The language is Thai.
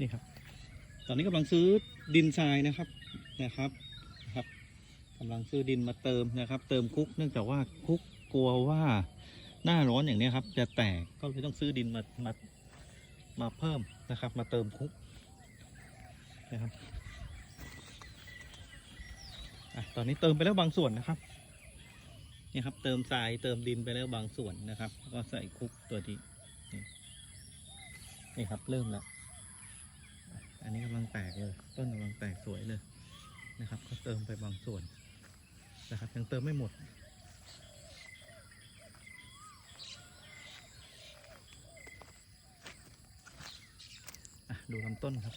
นี่ครับ ตอนนี้กำลังซื้อดินทรายนะครับนะครับครับกำลังซื้อดินมาเติมนะครับ เติมคุก เนื่องจากว่าคุกกลัวว่าหน้าร้อนอย่างนี้ครับ จะแตกก็เลยต้องซื้อดินมามามาเพิ่มนะครับ มาเติมคุกนะครับอตอนนี้เติมไปแล้วบางส่วนนะครับนี่ครับ เติมทรายเติมดินไปแล้วบางส่วนนะครับ ก็ใส่คุกตัวนี้นี่นี่ครับเริ่มแล้ว อันนี้กำลังแตกเลย ต้นกำลังแตกสวยเลยนะครับก็เติมไปบางส่วนนะครับยังเติมไม่หมด ดูลำต้นครับ